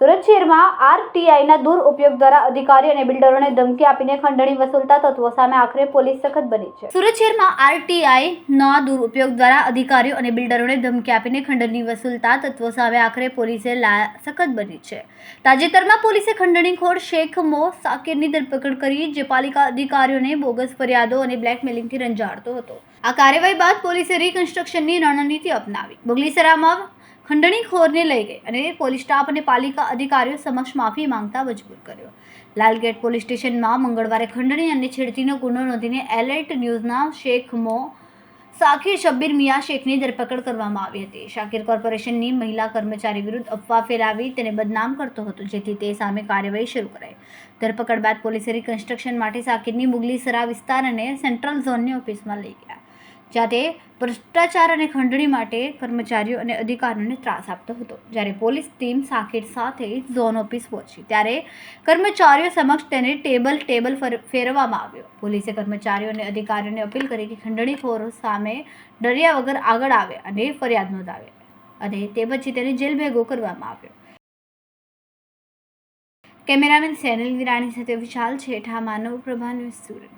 સુરત શહેરમાં આરટીઆઈના દુરુપયોગ દ્વારા અધિકારી અને બિલ્ડરોને ધમકી આપીને ખંડણી વસૂલતા તત્વો સામે આખરે પોલીસ સખત બની છે. સુરત શહેરમાં આરટીઆઈના દુરુપયોગ દ્વારા અધિકારીઓ અને બિલ્ડરોને ધમકી આપીને ખંડણી વસૂલતા તત્વો સામે આખરે પોલીસે સખત બની છે. તાજેતરમાં પોલીસે ખંડણીખોર શેખ મો સાકિરની ધરપકડ કરી, જે પાલિકા અધિકારીઓને બોગસ ફરિયાદો અને બ્લેકમેલિંગથી રંજાડતો હતો. આ કાર્યવાહી બાદ પોલીસે રિકન્સ્ટ્રક્શનની રણનીતિ અપનાવી. બગલીસરામાં ખંડણીખોરને લઈ ગઈ અને પોલીસ સ્ટાફ અને પાલિકા અધિકારીઓ સમક્ષ માફી માંગતા મજબૂર કર્યો. લાલગેટ પોલીસ સ્ટેશનમાં મંગળવારે ખંડણી અને છેડતીનો ગુનો નોંધીને એલર્ટ ન્યૂઝના શેખ મો સાકિર શબ્બીર મિયા શેખની ધરપકડ કરવામાં આવી હતી. શાકિર કોર્પોરેશનની મહિલા કર્મચારી વિરુદ્ધ અફવા ફેલાવી તેને બદનામ કરતો હતો, જેથી તે સામે કાર્યવાહી શરૂ કરાઈ. ધરપકડ બાદ પોલીસે રિકન્સ્ટ્રક્શન માટે સાકિરની મુગલીસરા વિસ્તાર અને સેન્ટ્રલ ઝોનની ઓફિસમાં લઈ ગયા. જ્યાં તે ભ્રષ્ટાચાર અને ખંડણી માટે કર્મચારીઓ અને અધિકારીઓને ત્રાસ આપતો હતો. જ્યારે પોલીસ ટીમ સાકેત સાથે ઝોન ઓફિસ પહોંચી. ત્યારે કર્મચારીઓ સમક્ષ તેને ટેબલ ટેબલ ફર- ફેરવવામાં આવ્યો. પોલીસે કર્મચારીઓ અને અધિકારીઓને અપીલ કરી કે ખંડણીખોરો સામે ડર્યા વગર આગળ આવે અને ફરિયાદ નોંધાવે અને તે પછી તેને જેલ ભેગો કરવામાં આવ્યો. કેમેરામેન સેનલ વિરાણી સાથે વિશાલ છેઠા, માનવ પ્રભા ન્યૂઝ સુરત.